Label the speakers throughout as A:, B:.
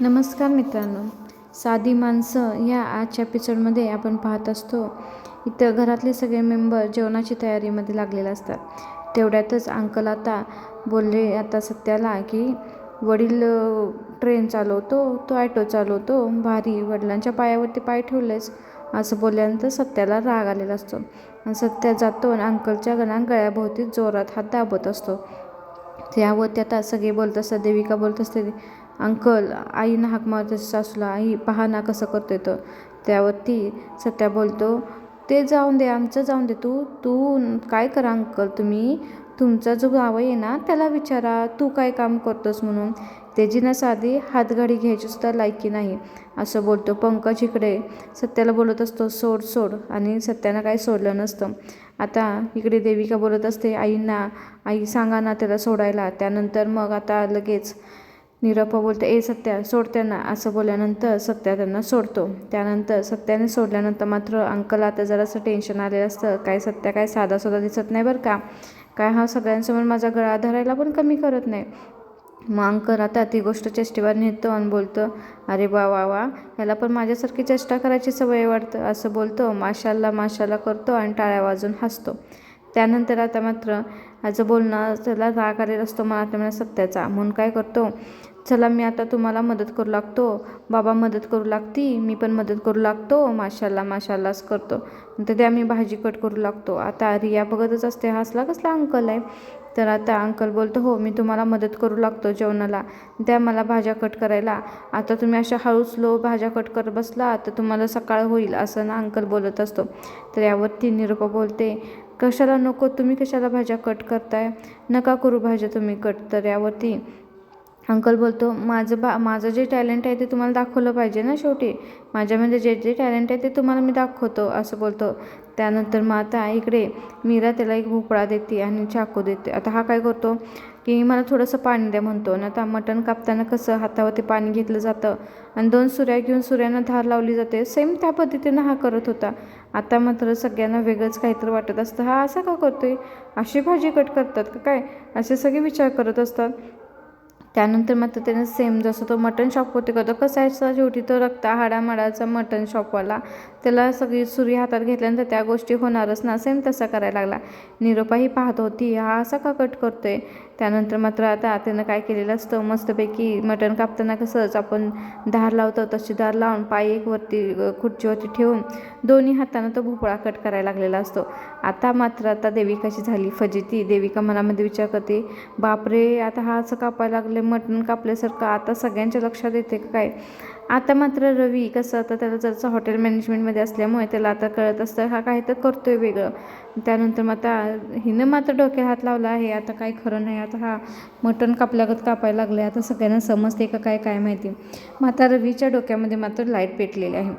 A: नमस्कार मित्रांनो. साधी माणसं या आजच्या एपिसोडमध्ये आपण पाहत असतो. इथं घरातले सगळे मेंबर जेवणाची तयारीमध्ये लागलेले असतात. तेवढ्यातच अंकल आता बोलले आता सत्याला की वडील ट्रेन चालवतो तो ॲटो चालवतो. भारी वडिलांच्या पायावरती पाय ठेवलेच असं बोलल्यानंतर सत्याला राग आलेला असतो. आणि सत्या जातो आणि अंकलच्या गणा गळ्याभोवती जोरात हात दाबत असतो. त्यावरती आता सगळे बोलत असतात देविका बोलत असते अंकल आईनं हाक मारत सासूला आई पहा ना कसं करतोय तर त्यावरती सत्या बोलतो ते जाऊन दे आमचं जाऊन दे तू. तू काय करा अंकल तुम्ही? तुमचा जो गाव आहे ना त्याला विचारा. तू काय काम करतोस म्हणून? त्याची ना साधी हातगाडी घ्यायची सुद्धा लायकी नाही. असं बोलतो पंकज इकडे. सत्याला बोलत असतो सोड सोड. आणि सत्यानं काही सोडलं नसतं. आता इकडे देविका बोलत असते आईंना आई सांगा ना त्याला सोडायला. त्यानंतर मग आता लगेच निरप्पा बोलते ए सत्या सोड त्यांना असं बोलल्यानंतर सत्या त्यांना सोडतो. त्यानंतर सत्याने सोडल्यानंतर मात्र अंकल आता जरासं टेन्शन आलेलं असतं. काय सत्या काय साधा सुद्धा दिसत नाही बरं का? काय हा सगळ्यांसमोर माझा गळा धरायला पण कमी करत नाही. मग अंकल आता ती गोष्ट चेष्टेवर नेतो आणि बोलतो अरे वा वा वा ह्याला पण माझ्यासारखी चेष्टा करायची सवय वाटतं असं बोलतो. माशाला माशाला करतो आणि टाळ्या वाजून हसतो. त्यानंतर आता मात्र माझं बोलणं त्याला राग आलेला असतो मला आता सत्याचा. म्हणून काय करतो चला मी आता तुम्हाला मदत करू लागतो. बाबा मदत करू लागती मी पण मदत करू लागतो. माशाला माशालाच करतो. नंतर त्या मी भाजी कट करू लागतो. आता रिया बघतच असते हसला कसला अंकल आहे. तर आता अंकल बोलतो हो मी तुम्हाला मदत करू लागतो जेवणाला. द्या मला भाज्या कट करायला. आता तुम्ही अशा हळू स्लो भाज्या कट करत बसला तर तुम्हाला सकाळ होईल असं ना अंकल बोलत असतो. तर यावरती निरूपा बोलते कशाला नको तुम्ही कशाला भाज्या कट करताय? नका करू भाज्या तुम्ही कट. तर यावरती अंकल बोलतो माझं बा माझं जे टॅलेंट आहे ते तुम्हाला दाखवलं पाहिजे ना शेवटी. माझ्यामध्ये म्हणजे जे जे टॅलेंट आहे ते तुम्हाला मी दाखवतो असं बोलतो. त्यानंतर मग आता इकडे मीरा त्याला एक भोपळा देते आणि चाकू देते. आता हा काय करतो की मला थोडंसं पाणी द्या म्हणतो. ना आता मटण कापताना कसं हातावरती पाणी घेतलं जातं आणि दोन सुऱ्या घेऊन सुऱ्यांना धार लावली जाते. सेम त्या पद्धतीनं हा करत होता. आता मात्र सगळ्यांना वेगळंच काहीतरी वाटत असतं. हा असं का करतोय? अशी भाजी कट करतात का काय? असे सगळे विचार करत असतात. त्यानंतर मात्र त्याने सेम जसं तो मटन शॉप होते करतो. कसायचा शेवटी तो रक्ता हाडामाडाचा मटन शॉपवाला त्याला सगळी सुरी हातात घेतल्यानंतर त्या गोष्टी होणारच ना. सेम तसा करायला लागला. निरोपाही पाहत होती. हा असा का कट करतोय. त्यानंतर मात्र आता त्यानं काय केलेलं असतं? मस्तपैकी मटण कापताना कसंच आपण धार लावतो तशी धार लावून पाय एक वरती खुर्चीवरती ठेवून दोन्ही हातानं तो भोपळा कट करायला लागलेला असतो. आता मात्र आता देविकाची झाली? फजिती. देविका मनामध्ये विचार करते बापरे आता हा असं कापायला लागले मटण कापल्यासारखं आता सगळ्यांच्या लक्षात येते का काय? आता मात्र रवी कसं आता त्याला जरचं हॉटेल मॅनेजमेंटमध्ये असल्यामुळे त्याला आता कळत असतं हा काही तर करतोय वेगळं. त्यानंतर मग आता हिनं मात्र डोक्यात हात लावला आहे आता काय खरं नाही आता हा मटण कापल्यागत कापायला लागलं आहे आता सगळ्यांना समजते का काय काय माहिती. मग आता रवीच्या डोक्यामध्ये मात्र लाइट पेटलेली आहे.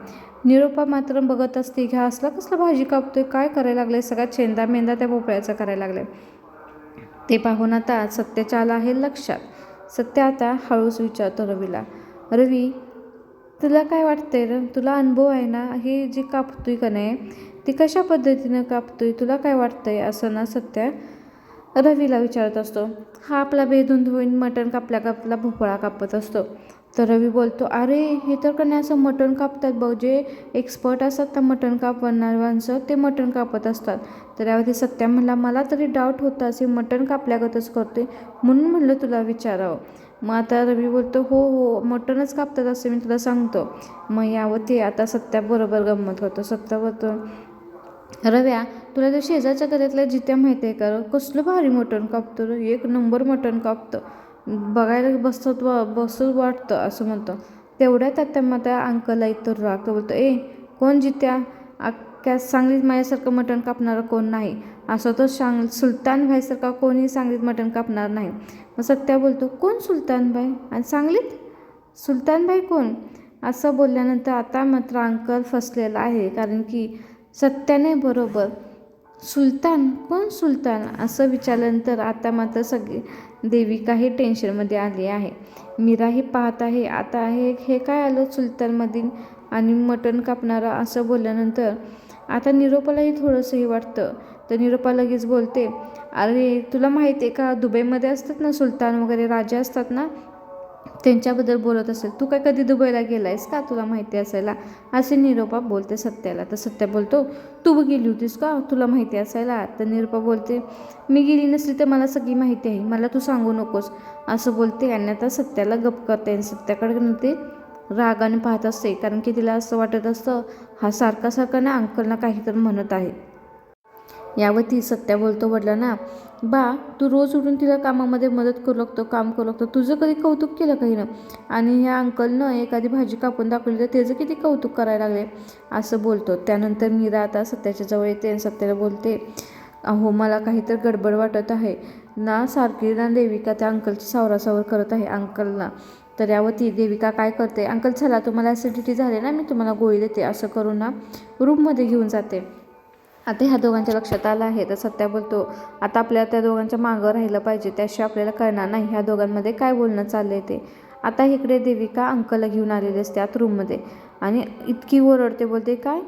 A: निरोपा मात्र बघत असते की हा असला कसला भाजी कापतोय काय करायला लागलं आहे सगळा चेंदा मेंदा त्या भोपळ्याचा करायला लागलाय. ते पाहून आता सत्याच्या आलं आहे लक्षात. सत्य आता हळूच विचारतो रवीला रवी तुला काय वाटतंय र? तुला अनुभव आहे ना हे जे कापतोय का नाही ती कशा पद्धतीनं कापतोय तुला काय वाटतंय असं ना सत्या रवीला विचारत असतो. हा आपला बेधुंद होईन मटण कापल्या कापला भोपळा कापत असतो. तर रवी बोलतो अरे हे तर असं मटण कापतात बघ जे एक्सपर्ट असतात त्या मटण कापणार माणसं ते मटण कापत असतात. तर यावरती सत्या म्हणला मला तरी डाऊट होता असे मटण कापल्यागतच करते म्हणून म्हणलं तुला विचारावं. मग आता रवी बोलतो हो हो मटणच कापतात असं मी तुला सांगतो. मग यावरती आता सत्या बरोबर गंमत होतं सत्या बोलतो रव्या तुला त्या शेजारच्या घरातल्या जित्या माहिती आहे का? कसलं भारी मटण कापतं एक नंबर मटण कापतं. बघायला बसत बसत वाटतं असं म्हणतं. तेवढ्यात आता मग त्या अंकलला इतर राग बोलतो ए कोण जित्या? अख्ख्या सांगलीत माझ्यासारखं मटण कापणारं कोण नाही? असं तो सांग सुलतान भाईसारखा कोणी सांगलीत मटण कापणार नाही. मग सत्या बोलतो कोण सुलतानबाई आणि सांगलीत? सुलतानबाई कोण? असं बोलल्यानंतर आता मात्र अंकल फसलेला आहे. कारण की सत्याने बरोबर. सुलतान? कोण सुलतान? असं विचारल्यानंतर आता मात्र सगळी देवी काही टेन्शनमध्ये आली आहे. मीराही पाहत आहे आता आहे हे काय आलं सुलतानमधील? आणि मटण कापणारा असं बोलल्यानंतर आता निरोपालाही थोडंसं हे वाटतं. तर निरोपा लगेच बोलते अरे तुला माहिती आहे का दुबईमध्ये असतात ना सुलतान वगैरे राजा असतात ना त्यांच्याबद्दल बोलत असेल तू काय कधी दुबईला गेला आहेस का? तुला माहिती असायला. असे निरोपा बोलते सत्याला. तर सत्या बोलतो तू गेली होतीस का? तुला माहिती असायला. तर निरोपा बोलते मी गेली नसली तर मला सगळी माहिती आहे. मला तू सांगू नकोस. असं बोलते. आणि आता सत्याला गप करते आणि सत्याकडे ते रागाने पाहत असते. कारण की तिला असं वाटत असतं हा सारखा सारखा ना अंकलना काहीतरी म्हणत आहे. यावरती सत्या बोलतो वडिलांना बा तू रोज उठून तिला कामामध्ये मदत करू लागतो काम करू लागतो. तुझं कधी कौतुक केलं काही ना? आणि ह्या अंकलनं एखादी भाजी कापून दाखवली तर त्याचं किती कौतुक करायला लागले? असं बोलतो. त्यानंतर मीरा आता सत्याच्या जवळ येते आणि सत्याला बोलते अहो मला काहीतरी गडबड वाटत आहे. ना सारखी ना देविका त्या अंकलची सावरासावर करत आहे अंकलला. तर यावरती देविका काय करते अंकल चला तुम्हाला ॲसिडिटी झाली ना मी तुम्हाला गोळी देते. असं करून ना रूममध्ये घेऊन जाते. आता ह्या दोघांच्या लक्षात आलं आहे. तर सत्या बोलतो आता आपल्याला त्या दोघांच्या मागं राहिलं पाहिजे. त्याशिवाय आपल्याला कळणार नाही ह्या दोघांमध्ये काय बोलणं चाललंय ते. आता इकडे देविका अंकल घेऊन आलेली असते आत रूममध्ये आणि इतकी ओरडते बोलते काय?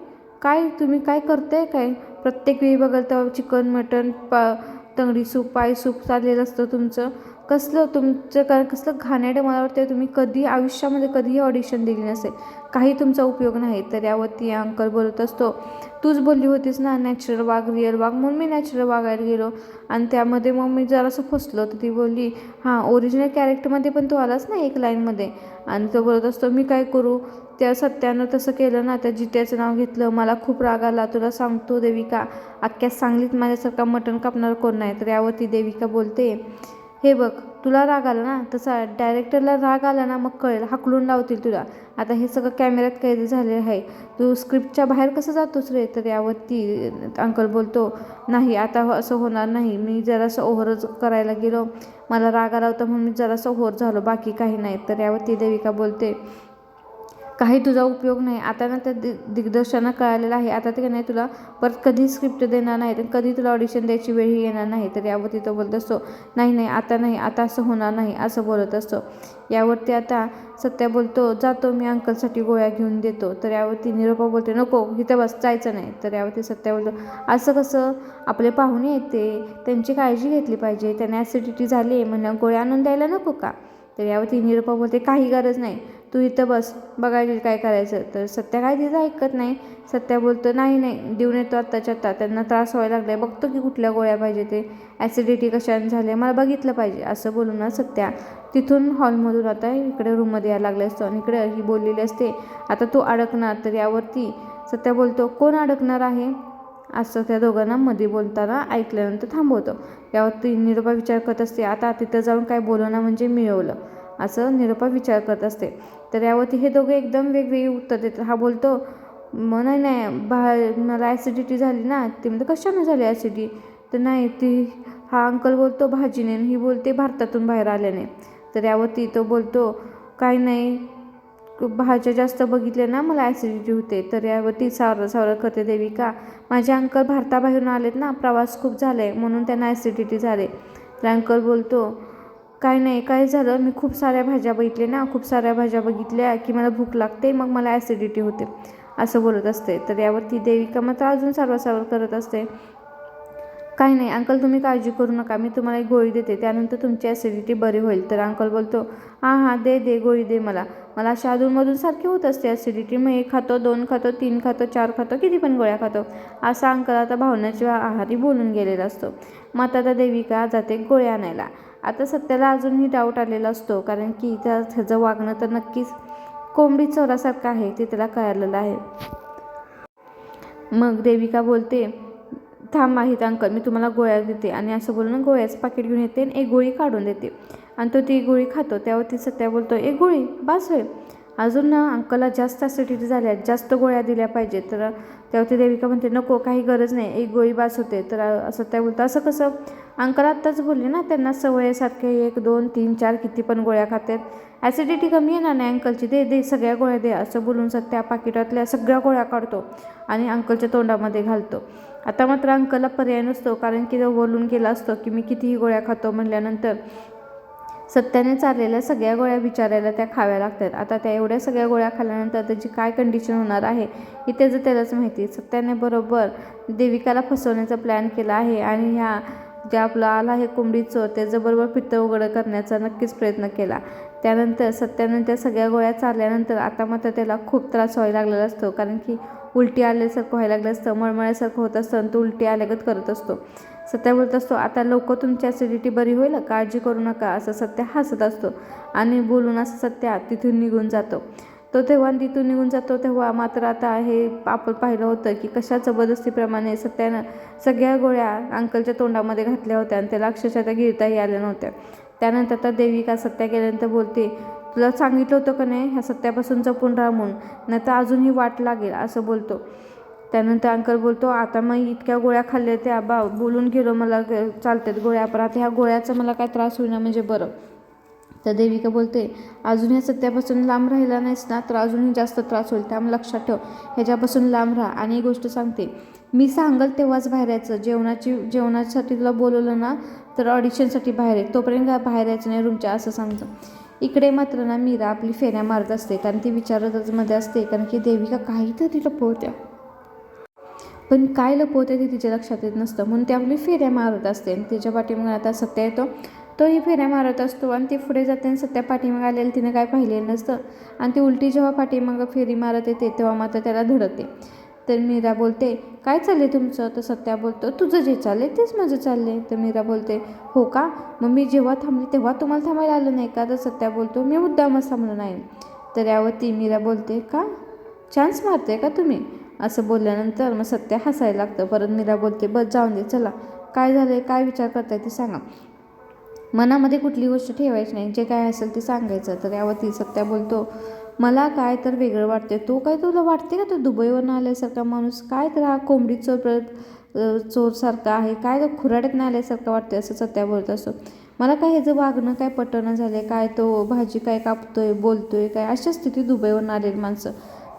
A: काय तुम्ही काय करताय काय? प्रत्येक वेळी बघाल तेव्हा चिकन मटन पा तंगडी सूप पाय सूप चाललेलं असतं तुमचं. कसलं तुमचं का कसलं घाणेरडं मला वाटतं तुम्ही कधी आयुष्यामध्ये कधीही ऑडिशन दिली नसेल. काही तुमचा उपयोग नाही तर यावरती अंकल बोलत असतो तूच बोलली होतीस ना नॅचरल वाघ रिअल वाघ? म्हणून मी नॅचरल वागायला गेलो. आणि त्यामध्ये मग मी जरासं फसलो तर ती बोलली हां ओरिजिनल कॅरेक्टरमध्ये पण तू आलास ना एक लाईनमध्ये आणि तो बोलत असतो मी काय करू? त्या सत्यानं तसं केलं ना त्या जित्याचं नाव घेतलं मला खूप राग आला तुला सांगतो देविका अख्ख्या सांगलीत माझ्यासारखा मटण कापणार कोण नाही? तर यावरती देविका बोलते हे बघ तुला राग आला ना तसा डायरेक्टरला राग आला ना मग कळेल हाकलून लावतील तुला. आता हे सगळं कॅमेऱ्यात कैद झाले आहे. तू स्क्रिप्टच्या बाहेर कसं जातोस रे? तर यावरती अंकल बोलतो नाही आता असं होणार नाही. मी जरासं ओव्हरच करायला गेलो. मला राग आला होता म्हणून मी जरासं ओव्हर झालो. बाकी काही नाही. तर यावरती देविका बोलते काही तुझा उपयोग नाही. आता ना त्या दि दिग्दर्शकांना कळालेलं आहे. आता ते नाही तुला परत कधी स्क्रिप्ट देणार नाही तर कधी तुला ऑडिशन द्यायची वेळही येणार नाही. तर यावरती तो बोलत असतो नाही नाही आता नाही आता असं होणार नाही असं बोलत असतो. यावरती आता सत्या बोलतो जातो मी अंकलसाठी गोळ्या घेऊन देतो. तर यावरती निरोपा बोलते नको इथं बस जायचं नाही. तर यावरती सत्या बोलतो असं कसं? आपले पाहुणे येते त्यांची काळजी घेतली पाहिजे. त्यांना ॲसिडिटी झाली आहे म्हणून गोळ्या आणून द्यायला नको का? तर यावरती निरोपा बोलते काही गरज नाही. तू इथं बस बघायला काय करायचं? तर सत्या काय तिथं ऐकत नाही. सत्या बोलतो नाही नाही देऊन येतो आत्ताच्या आत्ता. त्यांना त्रास व्हायला लागला बघतो की कुठल्या गोळ्या पाहिजे ते. ॲसिडिटी कशाने झाले मला बघितलं पाहिजे. असं बोलून ना सत्या तिथून हॉलमधून आता इकडे रूममध्ये यायला लागले असतो आणि इकडे ही बोललेली असते आता तू अडकणार तर यावरती. सत्या बोलतो कोण अडकणार आहे? असं त्या दोघांना मध्ये बोलताना ऐकल्यानंतर थांबवतो. यावरती निरोपा विचार करत असते आता तिथं जाऊन काय बोलवणं म्हणजे मिळवलं. असं निरोपा विचार करत असते. तर यावरती हे दोघे एकदम वेगवेगळी उत्तर देतात. हा बोलतो मग नाही नाही बा मला ॲसिडिटी झाली ना. ते म्हणते कशाने झाली ॲसिडी तर नाही ती हा अंकल बोलतो भाजीने आणि ही बोलते भारतातून बाहेर आल्याने. तर यावरती तो बोलतो काय नाही भाज्या जास्त बघितल्या ना मला ॲसिडिटी होते. तर यावरती सावरं सावरं करते देविका माझे अंकल भारताबाहेरून आलेत ना प्रवास खूप झाला आहे म्हणून त्यांना ॲसिडिटी झाले. तर अंकल बोलतो काय नाही काय झालं. मी खूप साऱ्या भाज्या बघितल्या ना खूप साऱ्या भाज्या बघितल्या की मला भूक लागते मग मला ॲसिडिटी होते असं बोलत असते. तर यावरती देविका मात्र अजून सर्वसावर करत असते. काही नाही अंकल तुम्ही काळजी करू नका मी तुम्हाला एक गोळी देते त्यानंतर तुमची ॲसिडिटी बरी होईल. तर अंकल बोलतो हां हां दे दे गोळी दे मला. मला अशा अधूनमधून सारखी होत असते ॲसिडिटी मग एक खातो दोन खातो तीन खातो चार खातो किती पण गोळ्या खातो. असा अंकल आता भावनाच्या आहारी बोलून गेलेला असतो. मग आता देविका जाते गोळ्या आणायला. आता सत्याला अजूनही डाऊट आलेला असतो कारण की त्या त्याचं वागणं तर नक्कीच कोंबडी चोरासारखं आहे ते त्याला कळालेलं आहे. मग देविका बोलते थांब माहीत अंकल मी तुम्हाला गोळ्या देते आणि असं बोलून गोळ्याचं पाकिट घेऊन येते आणि एक गोळी काढून देते. आणि तो ती गोळी खातो त्यावरती सत्या बोलतो एक गोळी बास होईल अजून ना अंकलला जास्त ॲसिडिटी झाल्या जास्त गोळ्या दिल्या पाहिजे तर त्यावरती देविका म्हणते नको काही गरज नाही. एक गोळी बास होते. तर असं त्या बोलतं असं कसं? अंकल आत्ताच बोलले ना त्यांना सवयीसारखे एक दोन तीन चार किती पण गोळ्या खातात ॲसिडिटी कमी येणार नाही अंकलची. दे दे सगळ्या गोळ्या दे. असं बोलून सत्या पाकिटातल्या सगळ्या गोळ्या काढतो आणि अंकलच्या तोंडामध्ये घालतो. आता मात्र अंकलला पर्याय नसतो कारण की तो बोलून गेला असतो की मी कितीही गोळ्या खातो म्हणल्यानंतर सत्याने चाललेल्या सगळ्या गोळ्या विचारायला त्या खाव्या लागतात. आता त्या एवढ्या सगळ्या गोळ्या खाल्ल्यानंतर त्याची काय कंडिशन होणार आहे हे त्याचं त्यालाच माहिती सत्याने बरोबर देविकाला फसवण्याचा प्लॅन केला आहे आणि ह्या जे आपलं आला आहे कोंबडीचं त्याच्याबरोबर त्याचं बरोबर पित्त उघडं करण्याचा नक्कीच प्रयत्न केला. त्यानंतर सत्यानं त्या सगळ्या गोळ्या चालल्यानंतर आता मात्र त्याला खूप त्रास व्हायला लागलेला असतो. कारण की उलटी आल्यासारखं व्हायला लागलं असतं मळमळ्यासारखं होत असतं आणि तो उलटी आल्यागत करत असतो. सत्या बोलत असतो आता लवकर तुमची ॲसिडिटी बरी होईल काळजी करू नका. असं सत्या हसत असतो आणि बोलून असं सत्या तिथून निघून जातो. तो तेव्हा तिथून निघून जातो तेव्हा मात्र आता हे आपण पाहिलं होतं की कशा जबरदस्तीप्रमाणे सत्यानं सगळ्या गोळ्या अंकलच्या तोंडामध्ये घातल्या होत्या आणि त्याला अक्षरशः त्या गिळताही आल्या नव्हत्या. त्यानंतर आता देविका सत्या गेल्यानंतर बोलते तुला सांगितलं होतं का नाही ह्या सत्यापासून जपून राहा म्हणून नाही तर अजूनही वाट लागेल असं बोलतो. त्यानंतर अंकल बोलतो आता मग इतक्या गोळ्या खाल्ल्या त्या बा बोलून गेलो मला चालतात गोळ्या पण आता ह्या गोळ्याचा मला काय त्रास होईना म्हणजे बरं. तर देविका बोलते अजून ह्या सत्यापासून लांब राहिला नाहीस ना तर अजूनही जास्त त्रास होईल त्यामुळे लक्षात ठेव ह्याच्यापासून लांब राहा. आणि एक गोष्ट सांगते मी सांगल तेव्हाच बाहेर यायचं जेवणाची जेवणासाठी तुला बोलवलं ना तर ऑडिशनसाठी बाहेर आहे तोपर्यंत काय बाहेर यायचं नाही रूमच्या असं सांगतं. इकडे मात्र ना मीरा आपली फेऱ्या मारत असते कारण ती विचारतच मध्ये असते कारण की देविका काहीतरी लपवत्या. पण काय लपवते ते तिच्या लक्षात येत नसतं. म्हणून ती आपली फेऱ्या मारत असते आणि तिच्या पाठीमागे आता सत्या येतो. तोही फेऱ्या मारत असतो आणि ती पुढे जाते आणि सत्या पाठीमागे आलेलं तिने काय पाहिलेलं नसतं. आणि ती उलटी जेव्हा पाठीमागं फेरी मारत येते तेव्हा मात्र त्याला धडकते. तर मीरा बोलते काय चालले तुमचं? तर सत्या बोलतो तुझं जे चालले तेच माझं चालले तर मीरा बोलते हो का? मग मी जेव्हा थांबले तेव्हा तुम्हाला थांबायला आलं नाही का? तर सत्या बोलतो मी मुद्दामच थांबलो नाही. तर यावर ती मीरा बोलते का? चान्स मारते का तुम्ही? असं बोलल्यानंतर मग सत्या हसायला लागतं. परत मीरा बोलते बस जाऊन दे चला. काय झालं काय विचार करताय ते सांगा. मनामध्ये कुठली गोष्ट ठेवायची नाही. जे काय असेल ते सांगायचं. तर यावरती सत्या बोलतो मला काय तर वेगळं वाटते तो काय तुला वाटते का? तो दुबईवरून आल्यासारखा माणूस? काय तर हा कोंबडी चोर परत चोरसारखा आहे. काय तर खुराड्यातनं आल्यासारखं वाटते असं सत्या बोलत असतो. मला काय ह्याचं वागणं काय पटणं झालं काय तो भाजी काय कापतोय बोलतोय काय? अशा स्थिती दुबईवरून आलेली माणसं.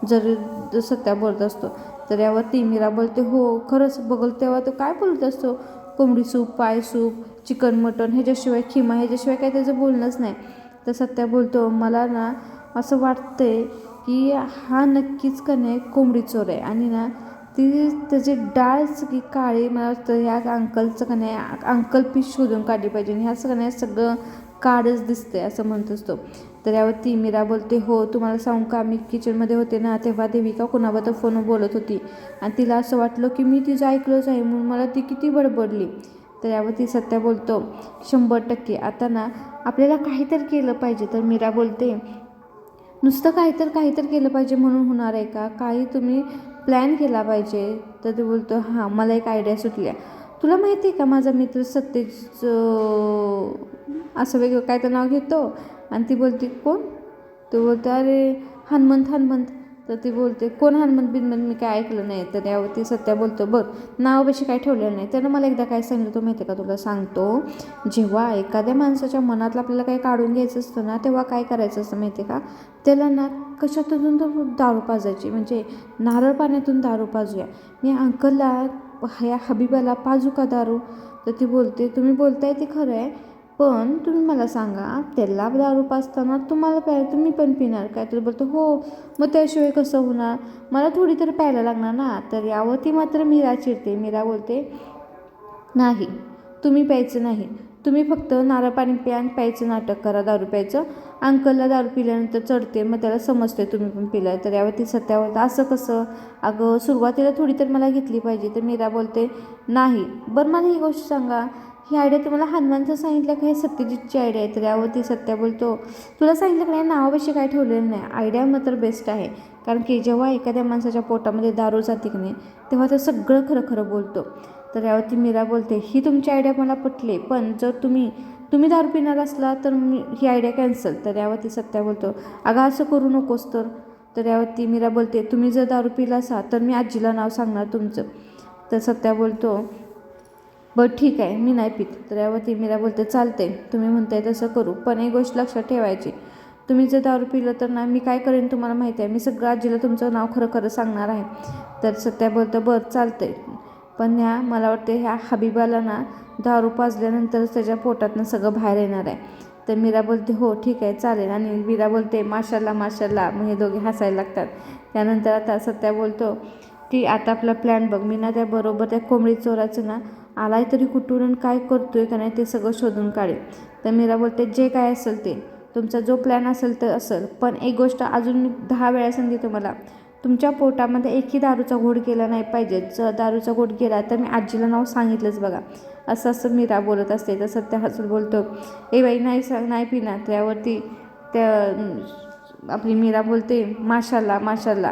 A: जर सत्या बोलत असतो तर यावर ती बोलते हो खरंच बघल तेव्हा तो काय बोलत असतो? कोंबडी सूप पाय सूप चिकन मटन ह्याच्याशिवाय खिमा ह्याच्याशिवाय काय त्याचं बोलणंच नाही. तर सत्या बोलतो मला ना असं वाटतंय की हा नक्कीच का नाही कोंबडी चोर आहे आणि ना ती त्याची डाळ सगळी काळी मला वाटतं ह्या अंकलचं का नाही अंकल पीस शोधून काढली पाहिजे ह्या सगळ्या सगळं काळच दिसतंय असं म्हणत असतो. तर यावर ती मीरा बोलते हो तुम्हाला सांगू का? मी किचनमध्ये होते ना तेव्हा देविका कोणाबद्दल फोन बोलत होती. आणि तिला असं वाटलं की मी तिचं ऐकलंच आहे म्हणून मला ती किती बडबडली. तर यावर ती सत्या बोलतो शंभर टक्के. आता ना आपल्याला काहीतरी केलं पाहिजे. तर मीरा बोलते नुसतं काही तर काहीतरी केलं पाहिजे म्हणून होणार आहे का? काही तुम्ही प्लॅन केला पाहिजे. तर ते बोलतो हां मला एक आयडिया सुटल्या. तुला माहिती आहे का माझा मित्र सत्यज असं वेगळं काय तर नाव घेतो? आणि ती बोलते कोण? तो बोलतो अरे हनुमंत हनुमंत. तर ती बोलते कोण हनुमंत बिनमंत? मी काय ऐकलं नाही. तर त्यावरती सत्या बोलतो बघ नावापेक्षा काय ठेवलेलं नाही. त्यानं मला एकदा काय सांगितलं तो माहिती आहे का तुला? सांगतो. जेव्हा एखाद्या माणसाच्या मनातलं आपल्याला काही काढून घ्यायचं असतं ना तेव्हा काय करायचं असतं माहिती आहे का? त्याला ना कशातून तर दारू पाजायची. म्हणजे नारळ पाण्यातून दारू पाजूया. मी अंकलला ह्या हबीबाला पाजू का दारू? तर ती बोलते तुम्ही बोलताय ते खरं आहे. पण तुम्ही मला सांगा त्याला दारू पाजताना तुम्हाला प्याय तुम्ही पण पिणार. काय तर बोलतो हो मग त्याशिवाय कसं होणार? मला थोडी तर प्यायला लागणार ना? तर यावरती मात्र मीरा चिरते मीरा बोलते नाही तुम्ही प्यायचं नाही. तुम्ही फक्त नारळ पाणी प्या आणि प्यायचं नाटक करा दारू प्यायचं. अंकलला दारू पिल्यानंतर चढते मग त्याला समजते तुम्ही पण पिलाय. तर यावरती सत्यावर असं कसं? अगं सुरुवातीला थोडी तर मला घेतली पाहिजे तर मीरा बोलते नाही बरं मला ही गोष्ट सांगा. ही आयडिया तुम्हाला हनुमानचं सांगितलं का? हे सत्यजितची आयडिया आहे. तर यावरती सत्या बोलतो तुला सांगितलं का नाही? नावाविषयी काय ठेवलेलं नाही. आयडिया मात्र बेस्ट आहे. कारण की जेव्हा एखाद्या माणसाच्या पोटामध्ये दारू जाते की नाही तेव्हा तो सगळं खरं खरं बोलतो. तर यावरती मीरा बोलते ही तुमची आयडिया मला पटले. पण जर तुम्ही तुम्ही दारू पिणार असला तर मी ही आयडिया कॅन्सल. तर यावरती सत्या बोलतो अगं असं करू नकोस तर. तर यावरती मीरा बोलते तुम्ही जर दारू पिला असा तर मी आजीला नाव सांगणार तुमचं. तर सत्या बोलतो बरं ठीक आहे. मी नाही पित. तर यावरती मीरा बोलते चालते तुम्ही म्हणताय तसं करू. पण एक गोष्ट लक्षात ठेवायची. तुम्ही जर दारू पिलं तर ना मी काय करेन तुम्हाला माहिती आहे. मी सगळं आजीला तुमचं नाव खरं खरं सांगणार आहे. तर सत्या बोलतं बरं चालतंय. पण ह्या मला वाटते ह्या हबीबाला ना दारू पाजल्यानंतरच त्याच्या पोटातनं सगळं बाहेर येणार आहे. तर मीरा बोलते हो ठीक आहे चालेल. आणि मीरा बोलते माशाला माशाला मग हे दोघे हसायला लागतात. त्यानंतर आता सत्या बोलतो की आता आपला प्लॅन बघ. मी ना त्याबरोबर त्या कोंबडी चोराचं ना आलाय तरी कुठून काय करतोय का नाही ते सगळं शोधून काढेल. तर मीरा बोलते जे काय असेल ते. तुमचा जो प्लॅन असेल तर असेल. पण एक गोष्ट अजून दहा वेळा सांगते तुम्हाला. तुमच्या पोटामध्ये एकही दारूचा घोड केला नाही पाहिजे. जर दारूचा घोट केला तर मी आजीला नाव सांगितलंच बघा. असं असं मीरा बोलत असते. तर त्या हसून बोलतो ए बाई नाही सांग नाही पिणार. त्यावरती त्या आपली मीरा बोलते माशाला माशाला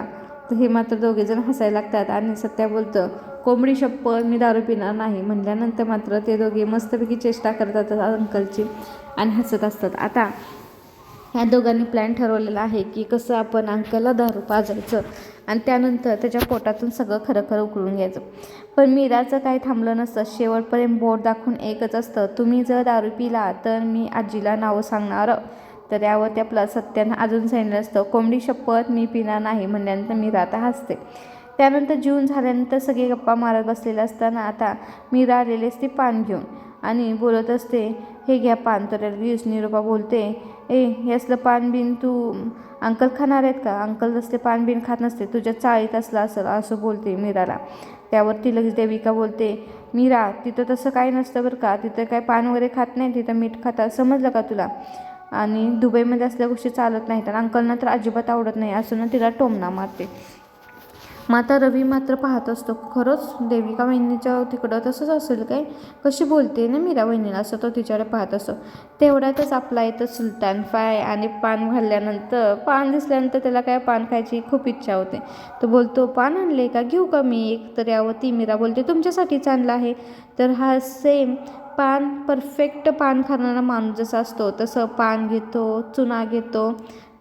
A: तर हे मात्र दोघेजण हसायला लागतात. आणि सत्या बोलतं कोंबडी शप्पथ मी दारू पिणार नाही म्हणल्यानंतर मात्र ते दोघे मस्तपैकी चेष्टा करतात अंकलची आणि हसत असतात. आता ह्या दोघांनी प्लॅन ठरवलेला आहे की कसं आपण अंकलला दारू पाजायचं आणि त्यानंतर त्याच्या पोटातून सगळं खरं खरं उकळून घ्यायचं. पण मीराचं काही थांबलं नसतं. शेवटपर्यंत बोट दाखवून एकच असतं तुम्ही जर दारू पिला तर मी आजीला नावं सांगणार. तर यावर आपलं सत्यानं अजून सांगितलं असतं कोंबडी शपथ मी पिणार नाही. म्हणल्यानंतर मीरा आता हसते. त्यानंतर जेवून झाल्यानंतर सगळे गप्पा मारत बसलेले असताना आता मीरा आलेली असते पान घेऊन आणि बोलत असते हे घ्या पान. तर दिवस निरोपा बोलते ए हे असलं पान बिन तू अंकल खाणार आहेत का? अंकल असले पान बिन खात नसते तुझ्या चाळीत असलं असेल असं बोलते मीराला. त्यावरती लगेच देविका बोलते मीरा तिथं तसं काही नसतं बरं का? तिथं काय पान वगैरे खात नाही तिथं मीठ खाता समजलं का तुला? आणि दुबईमध्ये असल्या गोष्टी चालत नाहीत आणि अंकलना तर अजिबात आवडत नाही असं ना तिला टोमणा मारते. माता रवी मात्र पाहत असतो. खरंच देविका वहिनीच्या तिकडं तसंच असेल काय? कशी बोलते ना मीरा वहिनीला असं तो तिच्याकडे पाहत असतो. तेवढ्यातच आपला येतं सुलतान फाय आणि पान घालल्यानंतर पान दिसल्यानंतर त्याला काय पान खायची खूप इच्छा होते. तो बोलतो पान आणले का? घेऊ का मी? एक तर यावर ती मीरा बोलते तुमच्यासाठीच आणला आहे. तर हा सेम पान परफेक्ट पान खाणारा माणूस जसा असतो तसं पान घेतो चुना घेतो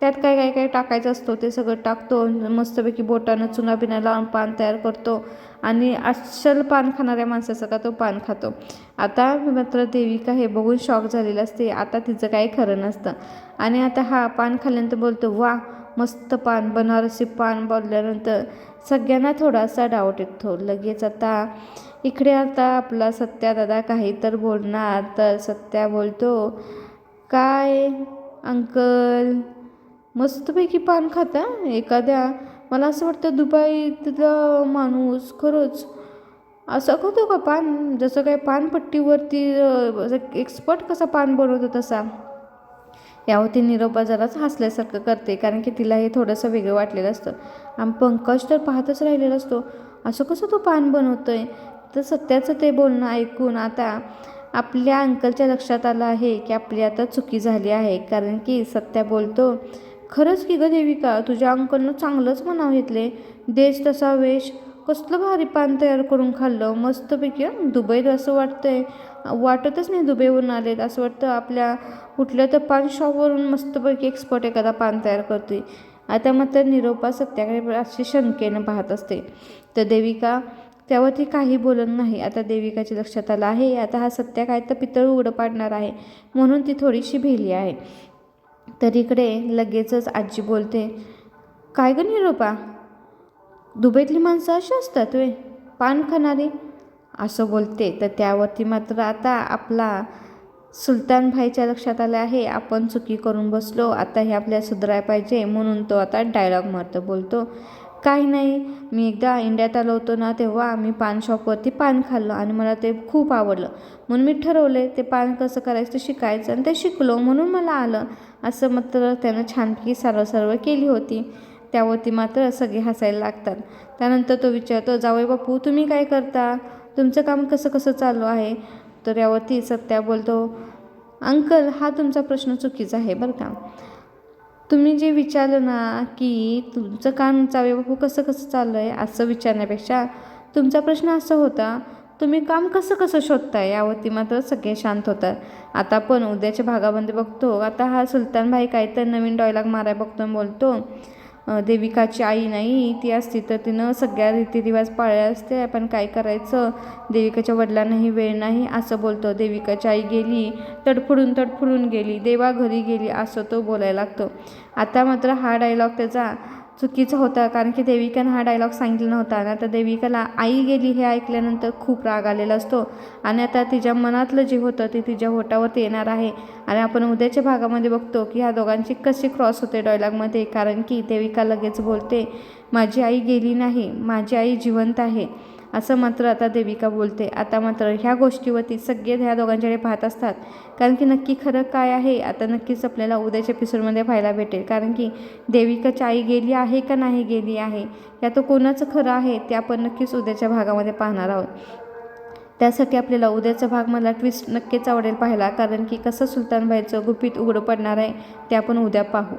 A: त्यात काय काय काय टाकायचं असतो ते सगळं टाकतो. मस्तपैकी बोटानं चुना बिना लावून पान तयार करतो. आणि अस्सल पान खाणाऱ्या माणसाचा का तो पान खातो. आता मात्र देविका हे बघून शॉक झालेलं असते. आता तिचं काही खरं नसतं. आणि आता हा पान खाल्ल्यानंतर बोलतो वा मस्त पान बनारसी पान बोलल्यानंतर सगळ्यांना थोडासा डाऊट येतो. लगेच आता इकडे आता आपला सत्या दादा काही तर बोलणार. तर सत्या बोलतो काय अंकल? मस्तपैकी पान खाता एखाद्या मला असं वाटतं दुबईतला माणूस खरंच असं खातो का पान? जसं काय पानपट्टीवरती एक्सपर्ट कसा पान बनवतो तसा. यावरती निरोपा जराच हसल्यासारखं करते कारण की तिला हे थोडंसं वेगळं वाटलेलं असतं. आणि पंकज तर पाहतच राहिलेला असतो असं कसं तो पान बनवतो आहे तर सत्याचं ते बोलणं ऐकून आता आपल्या अंकलच्या लक्षात आलं आहे की आपली आता चुकी झाली आहे कारण की सत्या बोलतो खरंच की ग देविका तुझ्या अंकलनं चांगलंच म्हणावं घेतले. देश तसा वेश कसलं भारी पान तयार करून खाल्लं. मस्तपैकी दुबईत असं वाटतंय. वाटतच नाही दुबईवरून आलेत. असं वाटतं आपल्या कुठल्या तर पान शॉपवरून मस्तपैकी एक्सपर्ट एखादा पान तयार करते आता मात्र निरोपा सत्याकडे अशी शंकेनं पाहत असते. तर देविका त्यावरती काही बोलत नाही. आता देविकाच्या लक्षात आलं आहे आता हा सत्या काय तर पितळ उघडं पाडणार आहे. म्हणून ती थोडीशी भेली आहे. तर इकडे लगेचच आजी बोलते काय ग निरोपा? दुबईतली माणसं अशी असतात वे पान खाणारी? असं बोलते. तर त्यावरती मात्र आता आपला सुलतान भाईच्या लक्षात आलं आहे आपण चुकी करून बसलो आता हे आपल्याला सुधराय पाहिजे म्हणून तो आता डायलॉग मारतो बोलतो. काही नाही. मी एकदा इंडियात आलो होतो ना तेव्हा मी पान शॉपवरती पान खाल्लं आणि मला ते खूप आवडलं. म्हणून मी ठरवले ते पान कसं करायचं ते शिकायचं आणि ते शिकलो म्हणून मला आलं. असं मात्र त्यानं छानपैकी सर्व सर्व केली होती. त्यावरती मात्र सगळे हसायला लागतात. त्यानंतर तो विचारतो जावई बापू तुम्ही काय करता? तुमचं काम कसं कसं चालू आहे? तर यावरती सत्या बोलतो अंकल हा तुमचा प्रश्न चुकीचा आहे बरं का. तुम्ही जे विचारलं ना की तुमचं काम चावे बापू कसं कसं चाललं आहे असं विचारण्यापेक्षा तुमचा प्रश्न असा होता तुम्ही काम कसं कसं शोधताय यावरती मात्र सगळे शांत होतात. आता पण उद्याच्या भागामध्ये बघतो आता हा सुलतान भाई काय तर नवीन डॉयलॉग माराय बघतो बोलतो देविकाची आई नाही ती असती तर तिनं सगळ्या रीतिरिवाज पाळल्या असते पण काय करायचं? देविकाच्या वडिलांनाही वेळ नाही. असं बोलतो. देविकाची आई गेली तडफडून तडफडून गेली. देवा घरी गेली असं तो बोलायला लागतो. आता मात्र हा डायलॉग त्याचा चुकीचं होतं कारण की देविकानं हा डायलॉग सांगितला नव्हता. आणि आता देविकाला आई गेली हे ऐकल्यानंतर खूप राग आलेला असतो. आणि आता तिच्या मनातलं जे होतं ते तिच्या होटावरती येणार आहे. आणि आपण उद्याच्या भागामध्ये बघतो की ह्या दोघांची कशी क्रॉस होते डायलॉगमध्ये कारण की देविका लगेच बोलते माझी आई गेली नाही माझी आई जिवंत आहे. असं मात्र आता देविका बोलते. आता मात्र ह्या गोष्टीवरती सगळे ह्या दोघांच्याकडे पाहत असतात. कारण की नक्की खरं काय आहे? आता नक्कीच आपल्याला उद्याच्या एपिसोडमध्ये पाहायला भेटेल. कारण की देविकाची आई गेली आहे का नाही गेली आहे? या तो कोणाचं खरं आहे? ते आपण नक्कीच उद्याच्या भागामध्ये पाहणार आहोत. त्यासाठी आपल्याला उद्याचा भाग मला ट्विस्ट नक्कीच आवडेल पाहायला. कारण की कसं सुलतानबाईचं गुपित उघडं पडणार आहे ते आपण उद्या पाहू.